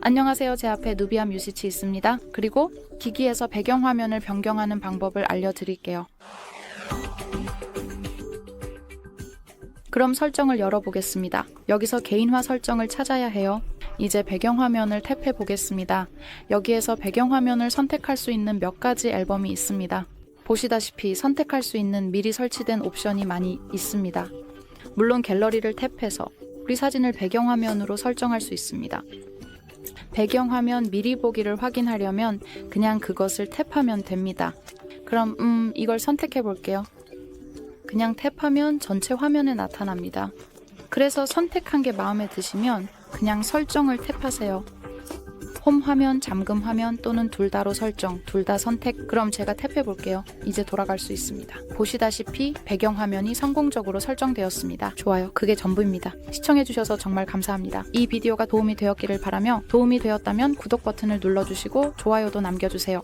안녕하세요. 제 앞에 누비아 뮤지치 있습니다. 그리고 기기에서 배경 화면을 변경하는 방법을 알려드릴게요. 그럼 설정을 열어보겠습니다. 여기서 개인화 설정을 찾아야 해요. 이제 배경화면을 탭해 보겠습니다. 여기에서 배경화면을 선택할 수 있는 몇 가지 앨범이 있습니다. 보시다시피 선택할 수 있는 미리 설치된 옵션이 많이 있습니다. 물론 갤러리를 탭해서 우리 사진을 배경화면으로 설정할 수 있습니다. 배경화면 미리 보기를 확인하려면 그냥 그것을 탭하면 됩니다. 그럼 음 이걸 선택해 볼게요. 그냥 탭하면 전체 화면에 나타납니다. 그래서 선택한 게 마음에 드시면 그냥 설정을 탭하세요. 홈 화면, 잠금 화면 또는 둘 다로 설정, 둘 다 선택. 그럼 제가 탭해 볼게요. 이제 돌아갈 수 있습니다. 보시다시피 배경 화면이 성공적으로 설정되었습니다. 좋아요. 그게 전부입니다. 시청해 주셔서 정말 감사합니다. 이 비디오가 도움이 되었기를 바라며 도움이 되었다면 구독 버튼을 눌러 주시고 좋아요도 남겨 주세요.